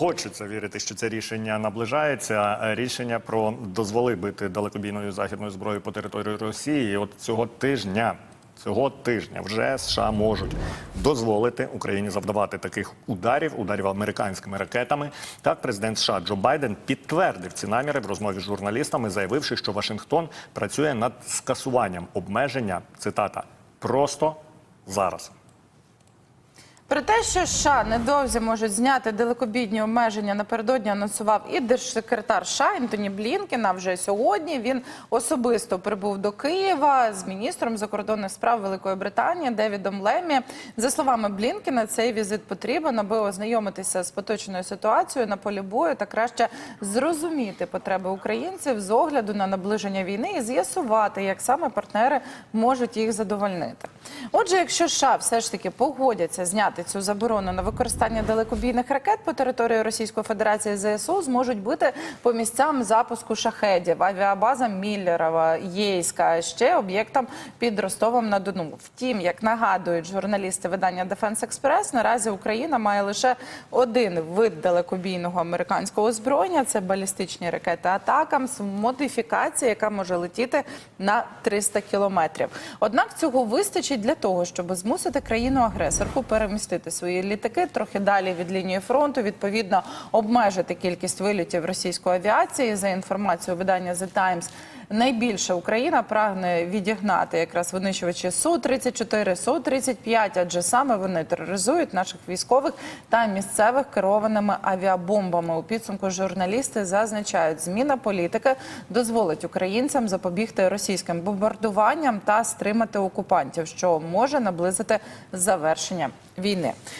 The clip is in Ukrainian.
хочеться вірити, що це рішення наближається. Е, Рішення про дозволи бити далекобійною західною зброєю по території Росії. От цього тижня. Цього тижня вже США можуть дозволити Україні завдавати таких ударів, ударів американськими ракетами. Так, президент США Джо Байден підтвердив ці наміри в розмові з журналістами, заявивши, що Вашингтон працює над скасуванням обмеження. Цитата просто зараз. Про те, що США недовзі можуть зняти далекобідні обмеження, напередодні анонсував і держсекретар США Ентоні Блінкен. Вже сьогодні він особисто прибув до Києва з міністром закордонних справ Великої Британії Девідом Лемі. За словами Блінкена, цей візит потрібен, аби ознайомитися з поточною ситуацією на полі бою та краще зрозуміти потреби українців з огляду на наближення війни і з'ясувати, як саме партнери можуть їх задовольнити. Отже, якщо США все ж таки погодяться зняти цю заборону на використання далекобійних ракет по території Російської Федерації, ЗСУ зможуть бити по місцям запуску шахедів, авіабаза Міллерова, Єйська, ще об'єктам під Ростовом на Дону. Втім, як нагадують журналісти видання Defense Express, наразі Україна має лише один вид далекобійного американського озброєння це балістичні ракети Атакамс, модифікація, яка може летіти на 300 кілометрів. Однак цього вистачить для того, щоб змусити країну-агресорку перемістити свої літаки трохи далі від лінії фронту, відповідно обмежити кількість вилітів російської авіації. За інформацією видання The Times, найбільше Україна прагне відігнати якраз винищувачі су 34 су 35 адже саме вони тероризують наших військових та місцевих керованими авіабомбами. У підсумку журналісти зазначають, зміна політики дозволить українцям запобігти російським бомбардуванням та стримати окупантів, що може наблизити завершення війни.